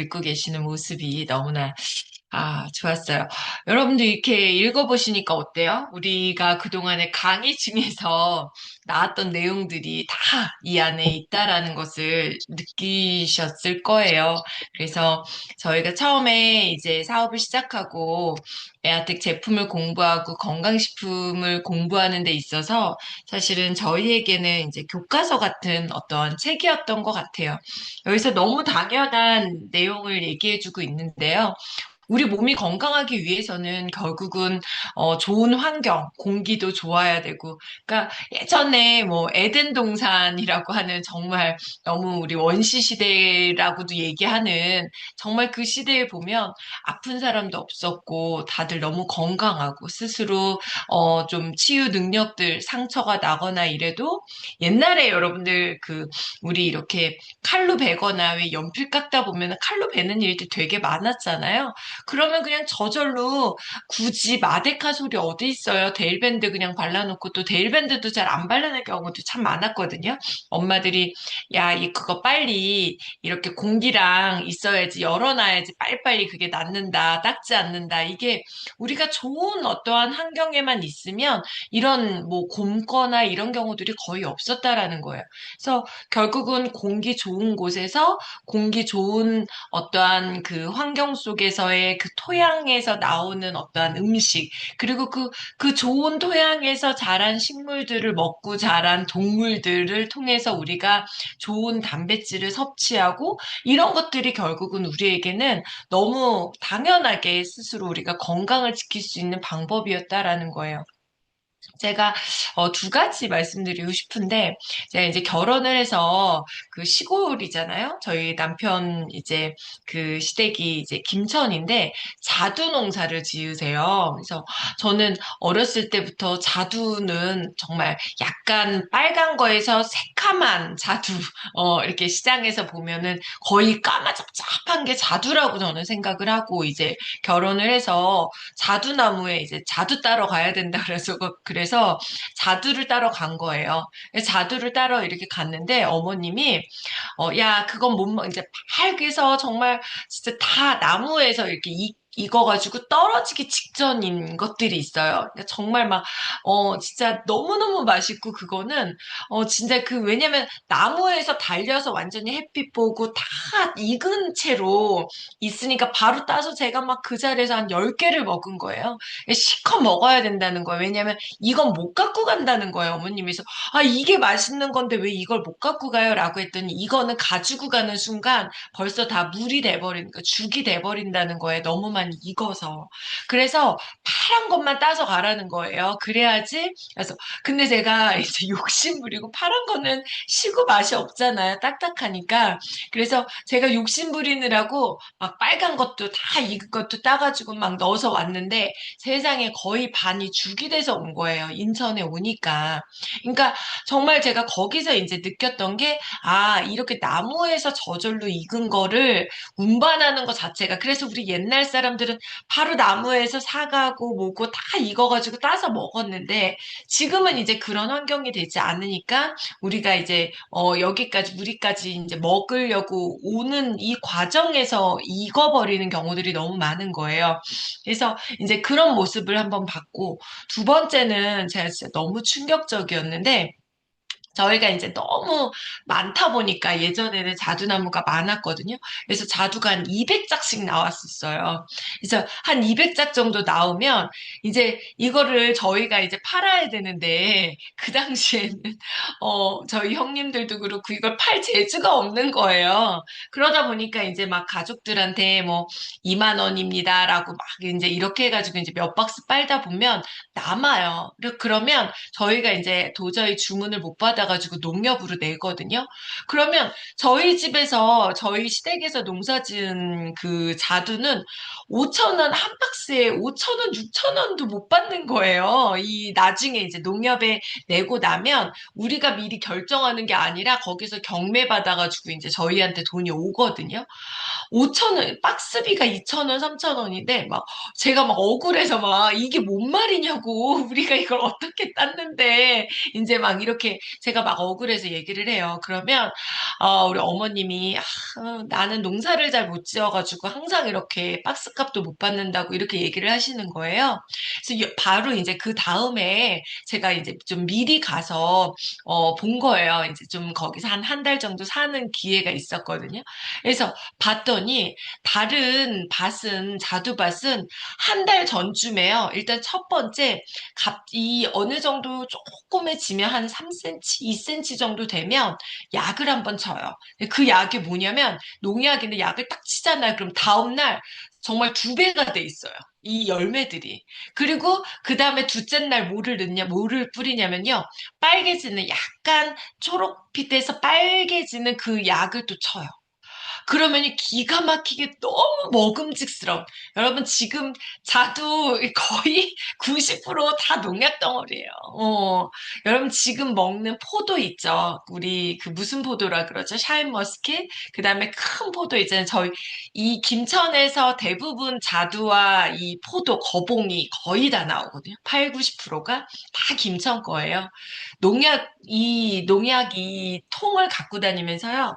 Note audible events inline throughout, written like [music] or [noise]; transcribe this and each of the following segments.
읽고 계시는 모습이 너무나 아, 좋았어요. 여러분도 이렇게 읽어보시니까 어때요? 우리가 그동안의 강의 중에서 나왔던 내용들이 다 이 안에 있다라는 것을 느끼셨을 거예요. 그래서 저희가 처음에 이제 사업을 시작하고 에아텍 제품을 공부하고 건강식품을 공부하는 데 있어서 사실은 저희에게는 이제 교과서 같은 어떤 책이었던 것 같아요. 여기서 너무 당연한 내용을 얘기해주고 있는데요. 우리 몸이 건강하기 위해서는 결국은 어, 좋은 환경, 공기도 좋아야 되고, 그러니까 예전에 뭐 에덴 동산이라고 하는 정말 너무 우리 원시 시대라고도 얘기하는 정말 그 시대에 보면 아픈 사람도 없었고 다들 너무 건강하고 스스로 어, 좀 치유 능력들 상처가 나거나 이래도 옛날에 여러분들 그 우리 이렇게 칼로 베거나 왜 연필 깎다 보면 칼로 베는 일들 되게 많았잖아요. 그러면 그냥 저절로 굳이 마데카 솔이 어디 있어요? 데일밴드 그냥 발라놓고 또 데일밴드도 잘안 바르는 경우도 참 많았거든요. 엄마들이 야, 이 그거 빨리 이렇게 공기랑 있어야지 열어놔야지 빨리빨리 그게 낫는다, 닦지 않는다. 이게 우리가 좋은 어떠한 환경에만 있으면 이런 뭐 곰거나 이런 경우들이 거의 없었다라는 거예요. 그래서 결국은 공기 좋은 곳에서 공기 좋은 어떠한 그 환경 속에서의 그 토양에서 나오는 어떠한 음식, 그리고 그, 그 좋은 토양에서 자란 식물들을 먹고 자란 동물들을 통해서 우리가 좋은 단백질을 섭취하고 이런 것들이 결국은 우리에게는 너무 당연하게 스스로 우리가 건강을 지킬 수 있는 방법이었다라는 거예요. 제가 어, 두 가지 말씀드리고 싶은데 제가 이제 결혼을 해서 그 시골이잖아요. 저희 남편 이제 그 시댁이 이제 김천인데 자두 농사를 지으세요. 그래서 저는 어렸을 때부터 자두는 정말 약간 빨간 거에서 새카만 자두 어, 이렇게 시장에서 보면은 거의 까마잡잡한 게 자두라고 저는 생각을 하고 이제 결혼을 해서 자두나무에 이제 자두 따러 가야 된다 그래서 그래서 자두를 따러 간 거예요. 자두를 따러 이렇게 갔는데 어머님이 어, 야 그건 못 먹, 이제 빨개서 정말 진짜 다 나무에서 이렇게 익 익어가지고 떨어지기 직전인 것들이 있어요. 그러니까 정말 막, 어, 진짜 너무너무 맛있고, 그거는, 어, 진짜 그, 왜냐면 나무에서 달려서 완전히 햇빛 보고 다 익은 채로 있으니까 바로 따서 제가 막 그 자리에서 한 10개를 먹은 거예요. 시커 먹어야 된다는 거예요. 왜냐면 이건 못 갖고 간다는 거예요. 어머님이서, 아, 이게 맛있는 건데 왜 이걸 못 갖고 가요? 라고 했더니 이거는 가지고 가는 순간 벌써 다 물이 돼버리니까 죽이 돼버린다는 거예요. 너무 많이 익어서. 그래서 파란 것만 따서 가라는 거예요. 그래야지. 그래서 근데 제가 [laughs] 이제 욕심 부리고 파란 거는 시고 맛이 없잖아요. 딱딱하니까. 그래서 제가 욕심 부리느라고 막 빨간 것도 다 익은 것도 따가지고 막 넣어서 왔는데 세상에 거의 반이 죽이 돼서 온 거예요. 인천에 오니까. 그러니까 정말 제가 거기서 이제 느꼈던 게 아, 이렇게 나무에서 저절로 익은 거를 운반하는 것 자체가 그래서 우리 옛날 사람 사람들은 바로 나무에서 사가고 뭐고 다 익어가지고 따서 먹었는데 지금은 이제 그런 환경이 되지 않으니까 우리가 이제 어 여기까지 우리까지 이제 먹으려고 오는 이 과정에서 익어버리는 경우들이 너무 많은 거예요. 그래서 이제 그런 모습을 한번 봤고 두 번째는 제가 진짜 너무 충격적이었는데 저희가 이제 너무 많다 보니까 예전에는 자두나무가 많았거든요. 그래서 자두가 한 200짝씩 나왔었어요. 그래서 한 200짝 정도 나오면 이제 이거를 저희가 이제 팔아야 되는데 그 당시에는 [laughs] 어 저희 형님들도 그렇고 이걸 팔 재주가 없는 거예요. 그러다 보니까 이제 막 가족들한테 뭐 2만 원입니다라고 막 이제 이렇게 해가지고 이제 몇 박스 빨다 보면 남아요. 그러면 저희가 이제 도저히 주문을 못 받아 가지고 농협으로 내거든요. 그러면 저희 집에서 저희 시댁에서 농사 지은 그 자두는 5천 원 한 박스에 5천 원, 6천 원도 못 받는 거예요. 이 나중에 이제 농협에 내고 나면 우리가 미리 결정하는 게 아니라 거기서 경매 받아가지고 이제 저희한테 돈이 오거든요. 5천 원, 박스비가 2천 원, 3천 원인데, 막, 제가 막 억울해서 막, 이게 뭔 말이냐고, [laughs] 우리가 이걸 어떻게 땄는데, 이제 막 이렇게 제가 막 억울해서 얘기를 해요. 그러면, 어, 우리 어머님이, 아, 어, 나는 농사를 잘 못 지어가지고 항상 이렇게 박스값도 못 받는다고 이렇게 얘기를 하시는 거예요. 그래서 여- 바로 이제 그 다음에 제가 이제 좀 미리 가서, 어, 본 거예요. 이제 좀 거기서 한 한 달 정도 사는 기회가 있었거든요. 그래서 봤더니 다른 밭은 자두밭은 한 달 전쯤에요. 일단 첫 번째 갑, 이 어느 정도 조금해지면 한 3cm, 2cm 정도 되면 약을 한번 쳐요. 그 약이 뭐냐면 농약인데 약을 딱 치잖아요. 그럼 다음날 정말 두 배가 돼 있어요. 이 열매들이. 그리고 그 다음에 둘째 날 뭐를 넣냐, 뭐를 뿌리냐면요. 빨개지는 약간 초록빛에서 빨개지는 그 약을 또 쳐요. 그러면 기가 막히게 너무 먹음직스러워. 여러분, 지금 자두 거의 [laughs] 90%다 농약 덩어리예요. 어, 여러분, 지금 먹는 포도 있죠? 우리 그 무슨 포도라 그러죠? 샤인머스켓? 그 다음에 큰 포도 있잖아요. 저희 이 김천에서 대부분 자두와 이 포도 거봉이 거의 다 나오거든요. 8, 90%가 다 김천 거예요. 농약, 이 농약 이 통을 갖고 다니면서요.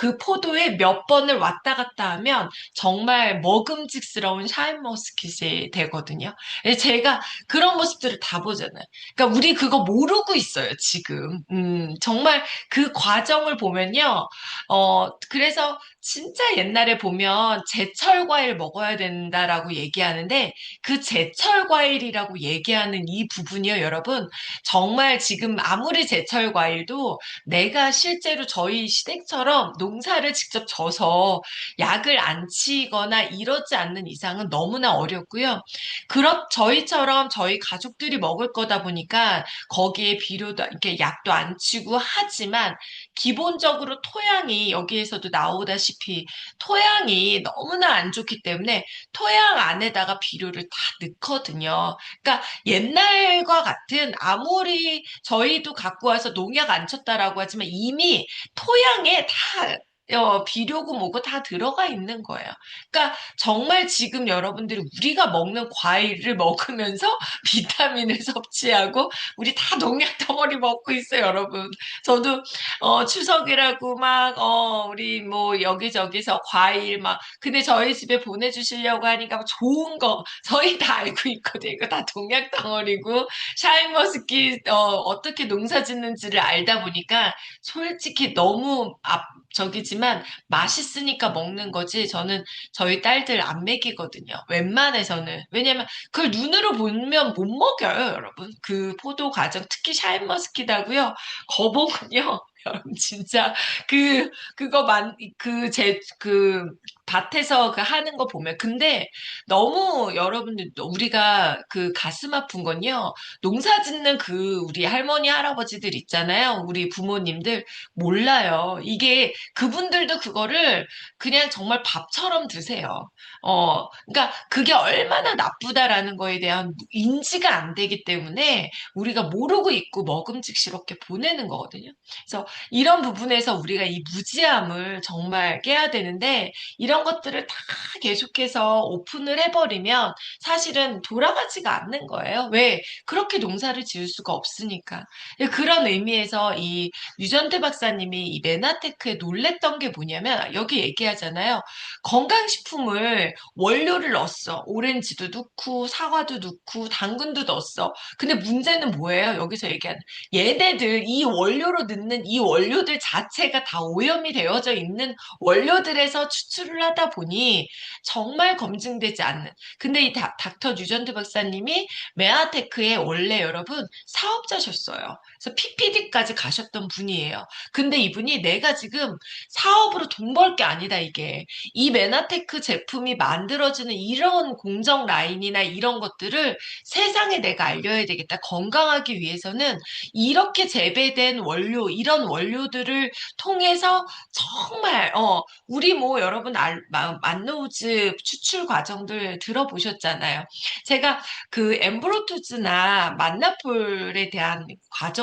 그 포도에 몇 번을 왔다 갔다 하면 정말 먹음직스러운 샤인머스킷이 되거든요. 예, 제가 그런 모습들을 다 보잖아요. 그러니까 우리 그거 모르고 있어요, 지금. 음, 정말 그 과정을 보면요. 어, 그래서 진짜 옛날에 보면 제철 과일 먹어야 된다라고 얘기하는데 그 제철 과일이라고 얘기하는 이 부분이요, 여러분. 정말 지금 아무리 제철 과일도 내가 실제로 저희 시댁처럼 농사를 직접 져서 약을 안 치거나 이러지 않는 이상은 너무나 어렵고요. 그렇 저희처럼 저희 가족들이 먹을 거다 보니까 거기에 비료도 이렇게 약도 안 치고 하지만 기본적으로 토양이 여기에서도 나오다시피 토양이 너무나 안 좋기 때문에 토양 안에다가 비료를 다 넣거든요. 그러니까 옛날과 같은 아무리 저희도 갖고 와서 농약 안 쳤다라고 하지만 이미 토양에 다 어, 비료고 뭐고 다 들어가 있는 거예요. 그러니까 정말 지금 여러분들이 우리가 먹는 과일을 먹으면서 [laughs] 비타민을 섭취하고 우리 다 농약 덩어리 먹고 있어요, 여러분. 저도 어, 추석이라고 막 어, 우리 뭐 여기저기서 과일 막 근데 저희 집에 보내주시려고 하니까 뭐 좋은 거 저희 다 알고 있거든요. 이거 다 농약 덩어리고 샤인머스킷 어, 어떻게 농사 짓는지를 알다 보니까 솔직히 너무 앞 저기지만 맛있으니까 먹는 거지 저는 저희 딸들 안 먹이거든요. 웬만해서는. 왜냐면 그걸 눈으로 보면 못 먹여요, 여러분. 그 포도 과정, 특히 샤인머스킷하고요. 거봉은요. 여러분 [laughs] 진짜 그 그거 만 그 제 그 밭에서 그 하는 거 보면 근데 너무 여러분들 우리가 그 가슴 아픈 건요. 농사 짓는 그 우리 할머니 할아버지들 있잖아요. 우리 부모님들 몰라요. 이게 그분들도 그거를 그냥 정말 밥처럼 드세요. 어, 그러니까 그게 얼마나 나쁘다라는 거에 대한 인지가 안 되기 때문에 우리가 모르고 있고 먹음직스럽게 보내는 거거든요. 그래서 이런 부분에서 우리가 이 무지함을 정말 깨야 되는데 이런 것들을 다 계속해서 오픈을 해버리면 사실은 돌아가지가 않는 거예요. 왜? 그렇게 농사를 지을 수가 없으니까. 그런 의미에서 이 유전태 박사님이 이 메나테크에 놀랬던 게 뭐냐면 여기 얘기하잖아요. 건강식품을 원료를 넣었어. 오렌지도 넣고 사과도 넣고 당근도 넣었어. 근데 문제는 뭐예요? 여기서 얘기하는 얘네들 이 원료로 넣는 이 원료들 자체가 다 오염이 되어져 있는 원료들에서 추출을 하다 보니 정말 검증되지 않는. 근데 이 닥, 터 뉴전드 박사님이 메아테크의 원래 여러분 사업자셨어요. 그래서 PPD까지 가셨던 분이에요. 근데 이분이 내가 지금 사업으로 돈 벌 게 아니다 이게. 이 메나테크 제품이 만들어지는 이런 공정 라인이나 이런 것들을 세상에 내가 알려야 되겠다. 건강하기 위해서는 이렇게 재배된 원료, 이런 원료들을 통해서 정말 어 우리 뭐 여러분 알, 만노우즈 추출 과정들 들어보셨잖아요. 제가 그 엠브로투즈나 만나폴에 대한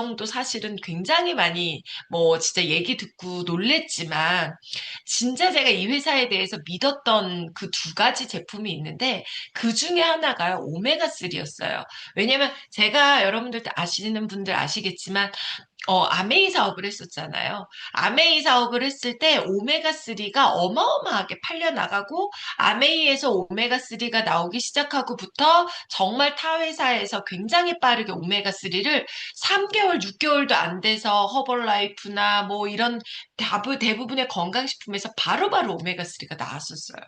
과정도 사실은 굉장히 많이 뭐 진짜 얘기 듣고 놀랬지만 진짜 제가 이 회사에 대해서 믿었던 그 두 가지 제품이 있는데 그 중에 하나가 오메가3였어요. 왜냐면 제가 여러분들 아시는 분들 아시겠지만 어, 아메이 사업을 했었잖아요. 아메이 사업을 했을 때 오메가3가 어마어마하게 팔려나가고 아메이에서 오메가3가 나오기 시작하고부터 정말 타 회사에서 굉장히 빠르게 오메가3를 3개월, 6개월도 안 돼서 허벌라이프나 뭐 이런 대부분의 건강식품에서 바로바로 오메가3가 나왔었어요.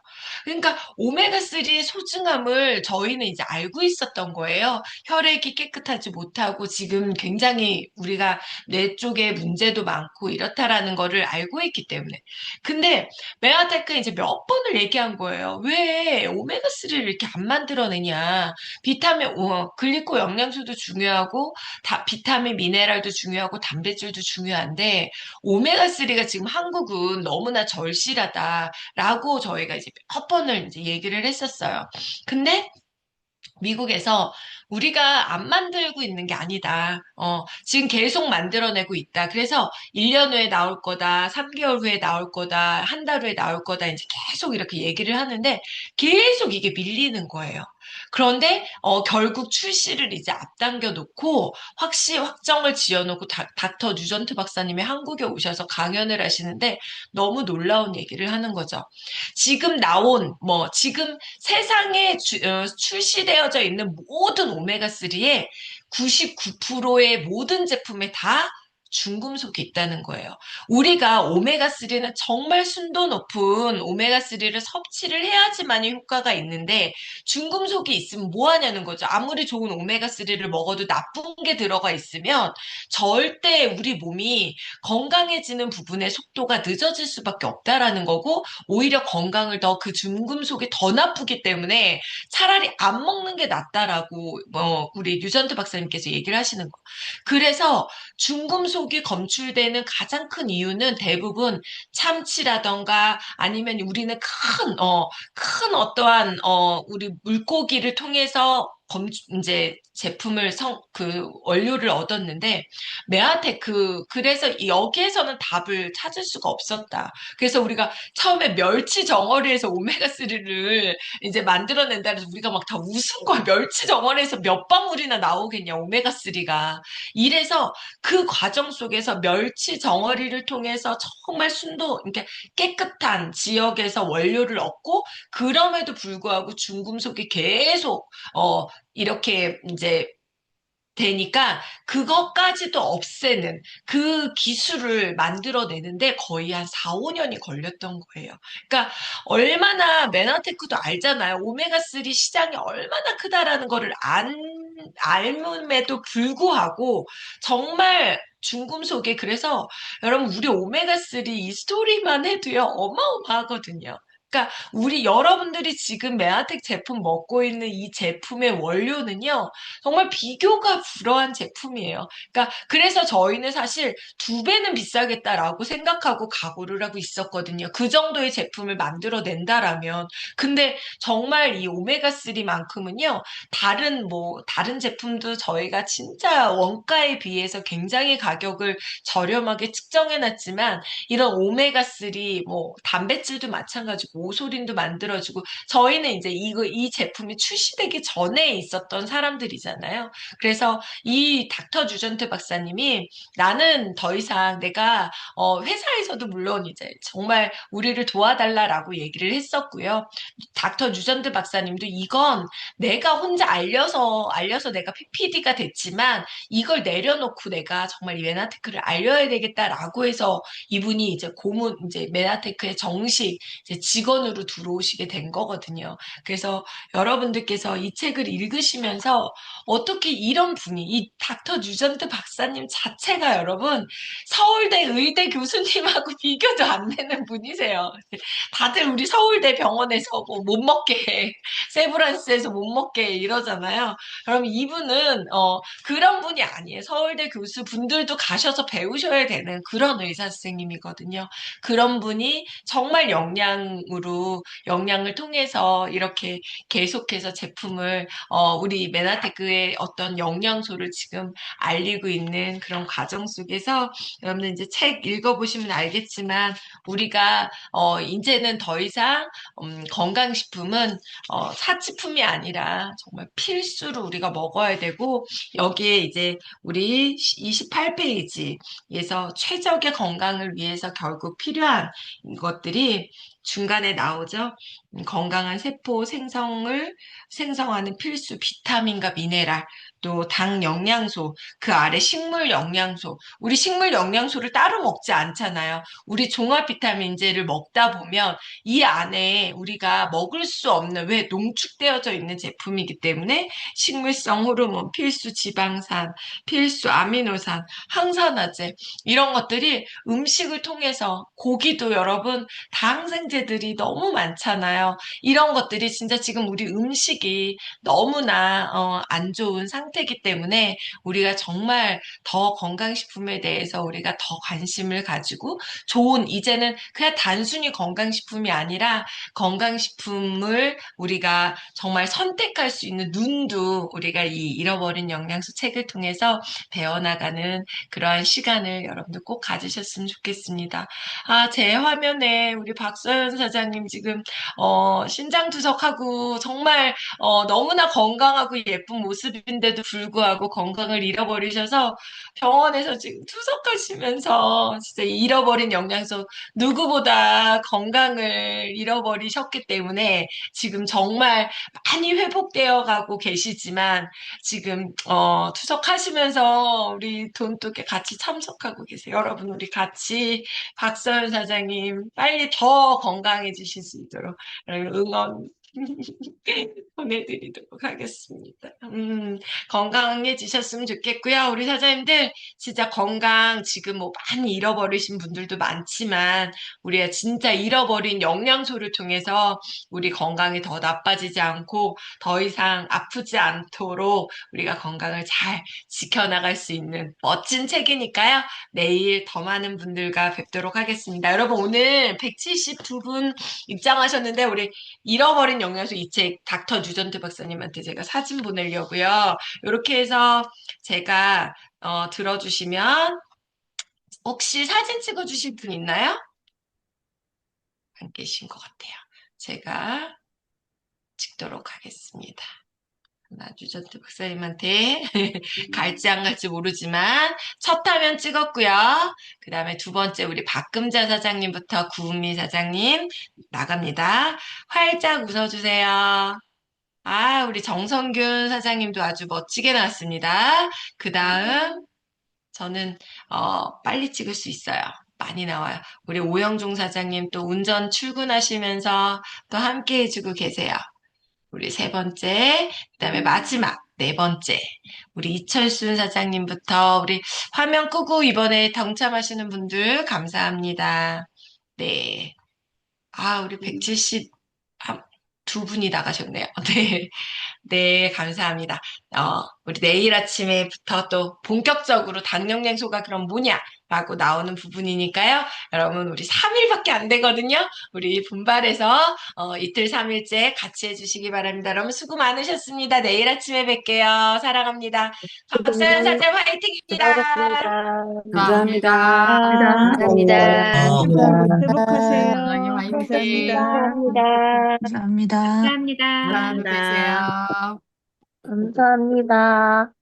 그러니까 오메가3의 소중함을 저희는 이제 알고 있었던 거예요. 혈액이 깨끗하지 못하고 지금 굉장히 우리가 뇌 쪽에 문제도 많고 이렇다라는 거를 알고 있기 때문에. 근데 메아테크 이제 몇 번을 얘기한 거예요. 왜 오메가3를 이렇게 안 만들어내냐. 비타민, 어, 글리코 영양소도 중요하고, 다, 비타민, 미네랄도 중요하고, 단백질도 중요한데, 오메가3가 지금 한국은 너무나 절실하다라고 저희가 이제 몇 번을 이제 얘기를 했었어요. 근데 미국에서 우리가 안 만들고 있는 게 아니다. 어, 지금 계속 만들어내고 있다. 그래서 1년 후에 나올 거다, 3개월 후에 나올 거다, 한 달 후에 나올 거다, 이제 계속 이렇게 얘기를 하는데 계속 이게 밀리는 거예요. 그런데 어, 결국 출시를 이제 앞당겨 놓고 확시 확정을 지어 놓고 다, 닥터 뉴전트 박사님이 한국에 오셔서 강연을 하시는데 너무 놀라운 얘기를 하는 거죠. 지금 나온 뭐 지금 세상에 주, 어, 출시되어져 있는 모든 오메가3의 99%의 모든 제품에 다 중금속이 있다는 거예요. 우리가 오메가3는 정말 순도 높은 오메가3를 섭취를 해야지만이 효과가 있는데 중금속이 있으면 뭐 하냐는 거죠. 아무리 좋은 오메가3를 먹어도 나쁜 게 들어가 있으면 절대 우리 몸이 건강해지는 부분의 속도가 늦어질 수밖에 없다라는 거고 오히려 건강을 더 그 중금속이 더 나쁘기 때문에 차라리 안 먹는 게 낫다라고 뭐 우리 유전트 박사님께서 얘기를 하시는 거. 그래서 중금속 속이 검출되는 가장 큰 이유는 대부분 참치라던가 아니면 우리는 큰, 어, 큰 어떠한, 어, 우리 물고기를 통해서 검, 이제 제품을 성, 그 원료를 얻었는데, 메아테크, 그래서 여기에서는 답을 찾을 수가 없었다. 그래서 우리가 처음에 멸치 정어리에서 오메가3를 이제 만들어낸다 해서 우리가 막 다 웃은 거야. 멸치 정어리에서 몇 방울이나 나오겠냐, 오메가3가. 이래서 그 과정 속에서 멸치 정어리를 통해서 정말 순도, 이렇게 깨끗한 지역에서 원료를 얻고, 그럼에도 불구하고 중금속이 계속, 어, 이렇게 이제 되니까 그것까지도 없애는 그 기술을 만들어내는데 거의 한 4, 5년이 걸렸던 거예요. 그러니까 얼마나 메나테크도 알잖아요. 오메가3 시장이 얼마나 크다라는 거를 안, 알음에도 불구하고 정말 중금속에 그래서 여러분 우리 오메가3 이 스토리만 해도요 어마어마하거든요. 그러니까 우리 여러분들이 지금 메아텍 제품 먹고 있는 이 제품의 원료는요. 정말 비교가 불허한 제품이에요. 그러니까 그래서 저희는 사실 두 배는 비싸겠다라고 생각하고 각오를 하고 있었거든요. 그 정도의 제품을 만들어낸다라면. 근데 정말 이 오메가3만큼은요. 다른 뭐 다른 제품도 저희가 진짜 원가에 비해서 굉장히 가격을 저렴하게 측정해 놨지만 이런 오메가3 뭐 단백질도 마찬가지고 오소린도 만들어주고 저희는 이제 이거 이 제품이 출시되기 전에 있었던 사람들이잖아요. 그래서 이 닥터 주전트 박사님이 나는 더 이상 내가 어, 회사에서도 물론 이제 정말 우리를 도와달라라고 얘기를 했었고요. 닥터 주전트 박사님도 이건 내가 혼자 알려서 알려서 내가 PPD가 됐지만 이걸 내려놓고 내가 정말 이 메나테크를 알려야 되겠다라고 해서 이분이 이제 고문 이제 메나테크의 정식 이제 직원 직원으로 들어오시게 된 거거든요. 그래서 여러분들께서 이 책을 읽으시면서 어떻게 이런 분이, 이 닥터 뉴전트 박사님 자체가 여러분 서울대 의대 교수님하고 [laughs] 비교도 안 되는 분이세요. 다들 우리 서울대 병원에서 뭐못 먹게, 세브란스에서 못 먹게 이러잖아요. 그럼 이분은 어, 그런 분이 아니에요. 서울대 교수 분들도 가셔서 배우셔야 되는 그런 의사 선생님이거든요. 그런 분이 정말 역량으로 역량을 통해서 이렇게 계속해서 제품을 어, 우리 메나테크의 어떤 영양소를 지금 알리고 있는 그런 과정 속에서 여러분들 이제 책 읽어보시면 알겠지만 우리가 어, 이제는 더 이상 음, 건강식품은 어, 사치품이 아니라 정말 필수로 우리가 먹어야 되고 여기에 이제 우리 28페이지에서 최적의 건강을 위해서 결국 필요한 것들이 중간에 나오죠. 음, 건강한 세포 생성을 생성하는 필수 비타민과 미네랄, 또 당 영양소, 그 아래 식물 영양소. 우리 식물 영양소를 따로 먹지 않잖아요. 우리 종합 비타민제를 먹다 보면 이 안에 우리가 먹을 수 없는 왜 농축되어져 있는 제품이기 때문에 식물성 호르몬, 필수 지방산, 필수 아미노산, 항산화제 이런 것들이 음식을 통해서 고기도 여러분 다항생제들이 너무 많잖아요. 이런 것들이 진짜 지금 우리 음식이 너무나 어, 안 좋은 상태 이기 때문에 우리가 정말 더 건강식품에 대해서 우리가 더 관심을 가지고 좋은 이제는 그냥 단순히 건강식품이 아니라 건강식품을 우리가 정말 선택할 수 있는 눈도 우리가 이 잃어버린 영양소 책을 통해서 배워나가는 그러한 시간을 여러분들 꼭 가지셨으면 좋겠습니다. 아, 제 화면에 우리 박서연 사장님 지금 어, 신장 투석하고 정말 어, 너무나 건강하고 예쁜 모습인데도 불구하고 건강을 잃어버리셔서 병원에서 지금 투석하시면서 진짜 잃어버린 영양소 누구보다 건강을 잃어버리셨기 때문에 지금 정말 많이 회복되어 가고 계시지만 지금 어, 투석하시면서 우리 돈독에 같이 참석하고 계세요. 여러분 우리 같이 박서연 사장님 빨리 더 건강해지실 수 있도록 응원 [laughs] 보내드리도록 하겠습니다. 음, 건강해지셨으면 좋겠고요. 우리 사장님들 진짜 건강 지금 뭐 많이 잃어버리신 분들도 많지만 우리가 진짜 잃어버린 영양소를 통해서 우리 건강이 더 나빠지지 않고 더 이상 아프지 않도록 우리가 건강을 잘 지켜나갈 수 있는 멋진 책이니까요. 내일 더 많은 분들과 뵙도록 하겠습니다. 여러분 오늘 172분 입장하셨는데 우리 잃어버린 영양소 이 책 닥터 뉴전트 박사님한테 제가 사진 보내려고요. 이렇게 해서 제가 어, 들어주시면 혹시 사진 찍어주실 분 있나요? 안 계신 것 같아요. 제가 찍도록 하겠습니다. 나 뉴전트 박사님한테 갈지 안 갈지 모르지만 첫 화면 찍었고요. 그 다음에 두 번째 우리 박금자 사장님부터 구은미 사장님 나갑니다. 활짝 웃어주세요. 아, 우리 정성균 사장님도 아주 멋지게 나왔습니다. 그 다음 저는 어, 빨리 찍을 수 있어요. 많이 나와요. 우리 오영종 사장님 또 운전 출근하시면서 또 함께 해주고 계세요. 우리 세 번째, 그 다음에 마지막 네 번째, 우리 이철순 사장님부터 우리 화면 끄고 이번에 동참하시는 분들 감사합니다. 네. 아, 우리 170, 두 분이 나가셨네요. [laughs] 네. 네, 감사합니다. 어, 우리 내일 아침에부터 또 본격적으로 당영양소가 그럼 뭐냐? 라고 나오는 부분이니까요. 여러분, 우리 3일밖에 안 되거든요. 우리 분발해서 어, 이틀, 3일째 같이 해주시기 바랍니다. 여러분, 수고 많으셨습니다. 내일 아침에 뵐게요. 사랑합니다. 박서연 사장 화이팅입니다. 감사합니다. 감사합니다. 화이팅. 감사합니다. 감사합니다. 감사합니다. 감사합니다. 되세요. 감사합니다.